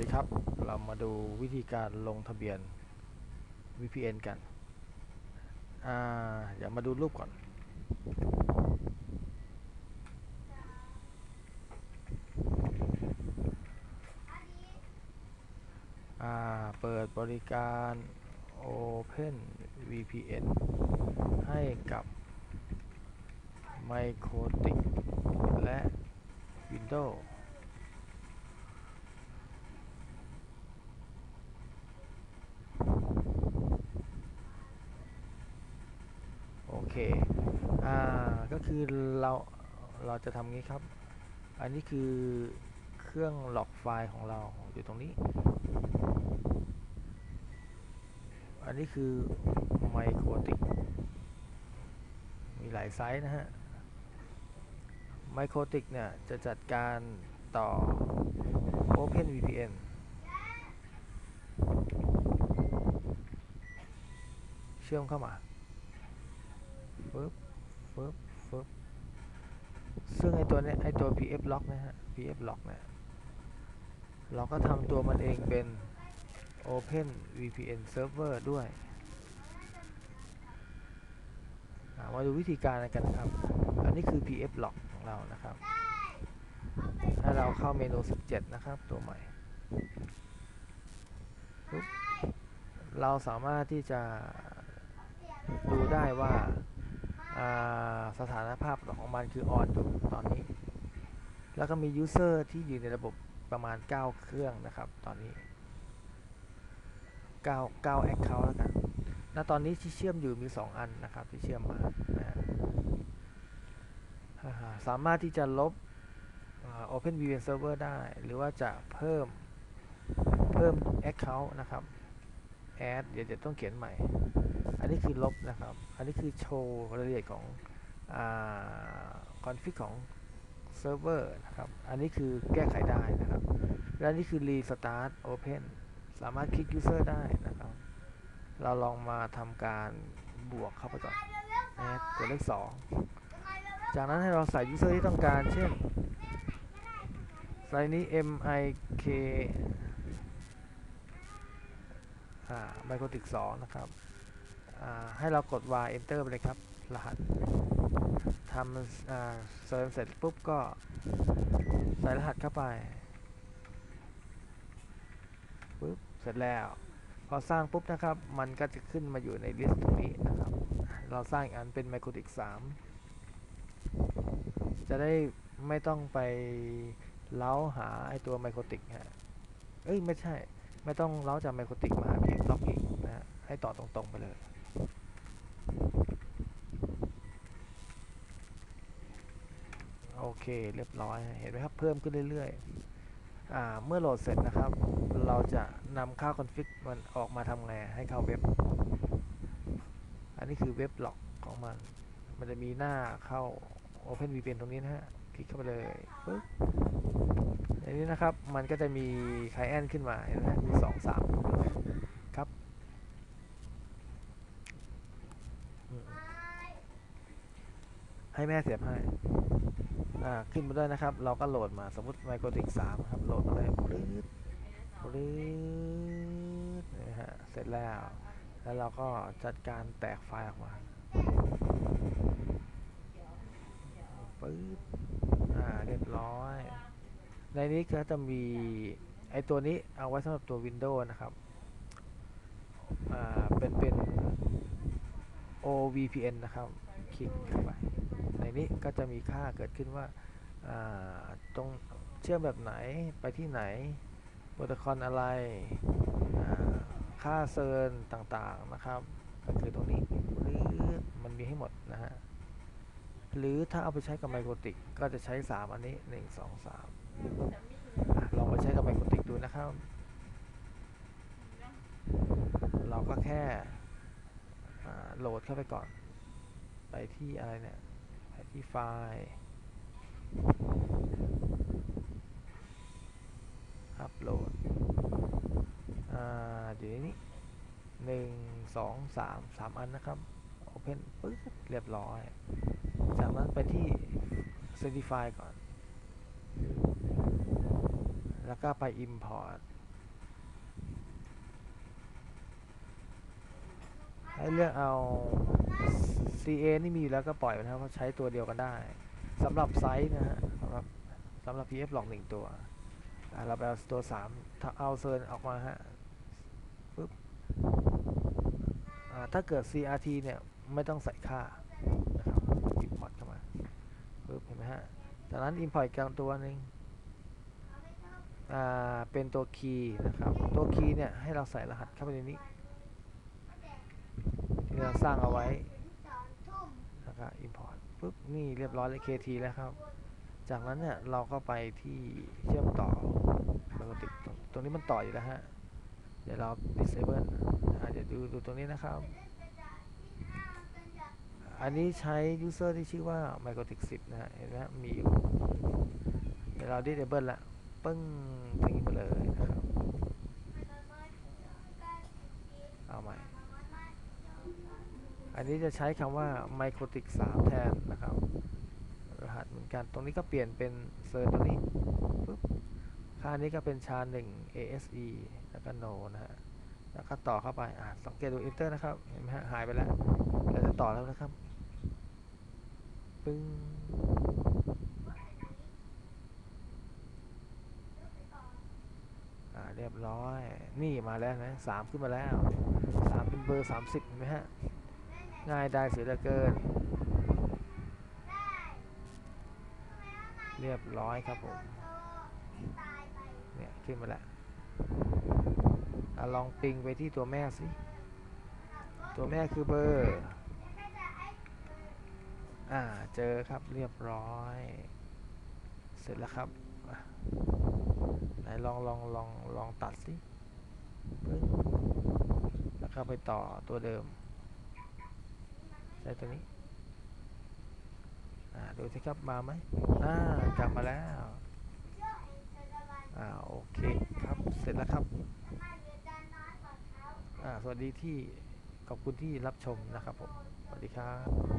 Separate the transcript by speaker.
Speaker 1: ดีครับ เรามาดูวิธีการลงทะเบียน VPN กันอ่าอย่ามาดูรูปก่อน อ่า เปิดบริการ Open VPN ให้กับ Microtik และ Windows โอเคอ่าก็คือเราเราจะทำงี้ครับ อันนี้คือเครื่องหลอกไฟล์ของเราอยู่ตรงนี้ อันนี้คือ Microtik มีหลายไซส์นะฮะ Microtik เนี่ยจะจัดการต่อ OpenVPN เชื่อมเข้ามา ฟึบฟึบฟึบซึ่งไอตัวนี้ไอตัว PF lock นะฮะ PF lock เนี่ยเราก็ทำตัวมันเองเป็น Open VPN Server ด้วยามาดูวิธีการกันนะครับ อันนี้คือ PF lock ของเรานะครับ ถ้าเราเข้าเมนู 17 นะครับ ตัวใหม่ เราสามารถที่จะดูได้ว่า สถานภาพของมันคือ on อยู่ตอนนี้ แล้วก็มี user ที่อยู่ในระบบประมาณ 9 เครื่องนะครับตอนนี้ 9 9 account แล้วกันณตอนนี้ที่เชื่อมอยู่มี 2 อันนะครับที่เชื่อมมานะสามารถที่จะลบ Open v n Server ได้ หรือว่าจะเพิ่มเพิ่ม account นะครับ add เดี๋ยวจะต้องเขียนใหม่ อันนี้คือลบนะครับ อันนี้คือโชว์รายละเอียดของคอนฟิกของเซิร์ฟเวอร์นะครับ อันนี้คือแก้ไขได้นะครับ และนนี้คือ restart open สามารถคลิก user ได้นะครับ เราลองมาทำการบวกเข้าไปก่อน add กดเลข2 จากนั้นให้เราใส่ user ที่ต้องการ เช่นใส่นี้ mik อ่า microtik 2นะครับ ให้เรากด y enter ไปเลยครับ รหัสทำเซิร์ชเสร็จปุ๊บก็ใส่รหัสเข้าไปปุ๊บเสร็จแล้ว พอสร้างปุ๊บนะครับ มันก็จะขึ้นมาอยู่ในลิสต์ตรงนี้นะครับ เราสร้างอันเป็น microtik 3จะได้ไม่ต้องไปเล้าหาไอตัว microtik ฮะเอ้ย ไม่ใช่ ไม่ต้องเล้าจาก microtik มาหา pf lock อีกนะฮะให้ต่อตรงๆไปเลย โอ เคเรียบร้อยเห็นไหมครับเพิ่มขึ้นเรื่อยๆเมื่อโหลดเสร็จนะครับ เราจะนำค่าคอนฟิกมันออกมาทำไงให้เข้าเว็บ อันนี้คือเว็บหลอกของมัน มันจะมีหน้าเข้า OpenVPN ตรงนี้นะฮะคลิกเข้าไปเลยปึ๊บในนี้นะครับมันก็จะมีไคลเอนขึ้นมาเห็นไหมมีสองสามครับให้แม่เสียบให้ ขึ้นมาด้วยนะครับ เราก็โหลดมาสมมติ Microtik 3ครับโหลดมาเลยปรื๊ดปรื๊ดนี่ฮะเสร็จแล้ว แล้วเราก็จัดการแตกไฟล์ออกมาปึ๊บอ่าเรียบร้อย ในนี้ก็จะมีไอตัวนี้เอาไว้สำหรับตัว Windows นะครับอ่าเป็นเป็น OVPN นะครับ คลิกเข้าไป นี้ก็จะมีค่าเกิดขึ้นว่าตรงเชื่อมแบบไหนไปที่ไหนโปรโตคอลอะไร ค่าเซิร์นต่างๆนะครับ ก็คือตรงนี้หรือมันมีให้หมดนะฮะหรือถ้าเอาไปใช้กับไมโครติกก็จะใช้ 3 อันนี้ 1 2 3อะลองไปใช้กับไมโครติกดูนะครับ เราก็แค่โหลดเข้าไปก่อน ไปที่อะไรเนี่ย ที่ไฟล์อัพโหลดอ่าอยู่ในนี้หนึ่งสองสามสามอันนะครับ Open ปึ๊บเรียบร้อย จากนั้นไปที่ Certify ก่อน แล้วก็ไป Import ให้เลือกเอา CA นี่มีอยู่แล้วก็ปล่อยนะครับเพราะใช้ตัวเดียวกันได้สำหรับไซส์นะฮะสำหรับสำหรับ PF หลอกหนึ่งตัวเราไปเอาตัวสามถ้าเอาเซิร์นออกมาฮะปึ๊บถ้าเกิด CRT เนี่ยไม่ต้องใส่ค่านะครับ import เข้ามาปึ๊บเห็นไหมฮะจากนั้น import อีกตัวหนึ่งอ่าเป็นตัว key นะครับ ตัว key เนี่ยให้เราใส่รหัสเข้าไปในนี้ ที่เราสร้างเอาไว้แล้วก็ import ปุ๊บนี่เรียบร้อยเลย KT แล้วครับ จากนั้นเนี่ยเราก็ไปที่เชื่อมต่อปกติตรงตรงนี้มันต่ออยู่แล้วฮะ เดี๋ยวเรา disable อาเดี๋ยวดูดูตรงนี้นะครับ อันนี้ใช้ user ที่ชื่อว่า microtik 10 นะฮะ เห็นไหมฮะมีอยู่ เดี๋ยวเรา disable ละปึ้งทิ้งไปเลยนะครับ เอาใหม่ อั นนี้จะใช้คำว่า microtik 3 แทนนะครับ รหัสเหมือนกัน ตรงนี้ก็เปลี่ยนเป็นเซิร์ชตรงนี้ปุ๊บ ค่านี้ก็เป็นชา 1 ASE แล้วก็ no นะฮะ แล้วก็ต่อเข้าไป อ่าสังเกตดู enter นะครับ เห็นไหมฮะ หายไปแล้ว เราจะต่อแล้วนะครับ ปึ้งอาเรียบร้อย นี่มาแล้วนะสามขึ้นมาแล้วสามเป็นเบอร์สามสิบเห็นไหมฮะ ง่ายได้เสียเหลือเกิน เรียบร้อยครับผม เนี่ยขึ้นมาแล้วอะลองปิงไปที่ตัวแม่สิ ตัวแม่คือเบอร์ อ่า เจอครับเรียบร้อย เสร็จแล้วครับไหนลองลองลองลองตัดสิ แล้วก็ไปต่อตัวเดิม ได้ตัวนี้ดูสิครับมาไหมอ่ากลับมาแล้วอ่าโอเคครับเสร็จแล้วครับอ่าสวัสดีที่ขอบคุณที่รับชมนะครับผมสวัสดีครับ